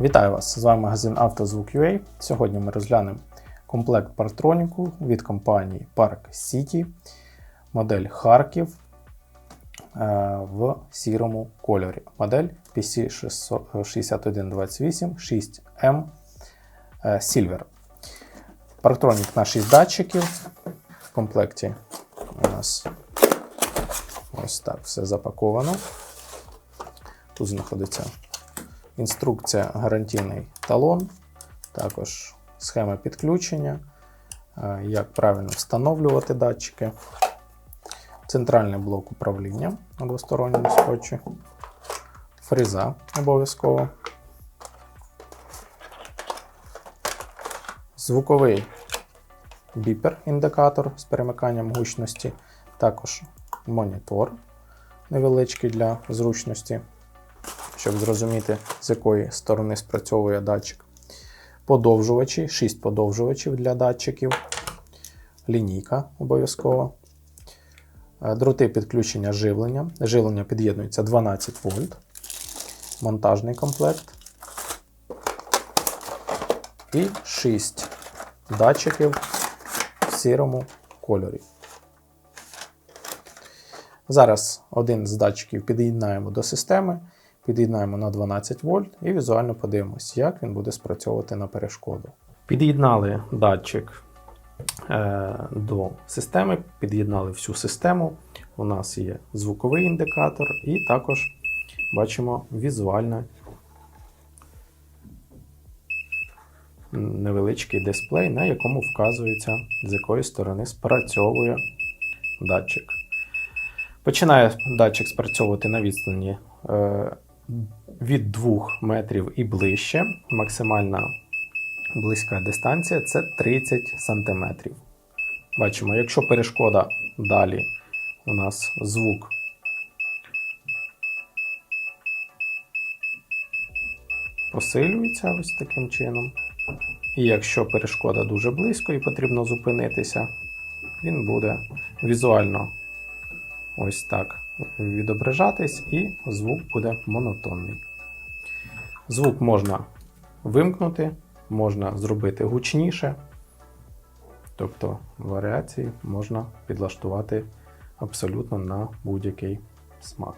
Вітаю вас! З вами магазин «Автозвук.UA». Сьогодні ми розглянемо комплект партроніку від компанії Park City, модель Харків е, в сірому кольорі. Модель PC6128 6M е, Silver. Парктронік на 6 датчиків. В комплекті у нас ось так все запаковано. Тут знаходиться інструкція, гарантійний талон, також схема підключення, е, як правильно встановлювати датчики, центральний блок управління на двосторонньому скотчі, фреза обов'язково, звуковий біпер-індикатор з перемиканням гучності, також монітор невеличкий для зручності щоб зрозуміти, з якої сторони спрацьовує датчик. Подовжувачі, 6 подовжувачів для датчиків, лінійка обов'язково. Е, Дроти підключення живлення. Живлення під'єднується 12 вольт, монтажний комплект. І 6 датчиків в сірому кольорі. Зараз один з датчиків під'єднаємо до системи під'єднаємо на 12 вольт і візуально подивимось, як він буде спрацьовувати на перешкоду. Під'єднали датчик е, до системи, під'єднали всю систему. У нас є звуковий індикатор, і також бачимо візуально невеличкий дисплей, на якому вказується, з якої сторони спрацьовує датчик. Починає датчик спрацьовувати на відстані е, від 2 метрів і ближче. Максимальна близька дистанція це 30 см. Бачимо, якщо перешкода далі у нас звук посилюється ось таким чином. І якщо перешкода дуже близько і потрібно зупинитися, він буде візуально ось так відображатись, і звук буде монотонний. Звук можна вимкнути, можна зробити гучніше, тобто варіації можна підлаштувати абсолютно на будь-який смак.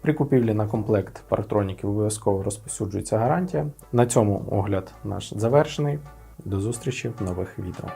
При купівлі на комплект парктроніків обов'язково розповсюджується гарантія. На цьому огляд наш завершений. До зустрічі в нових відео.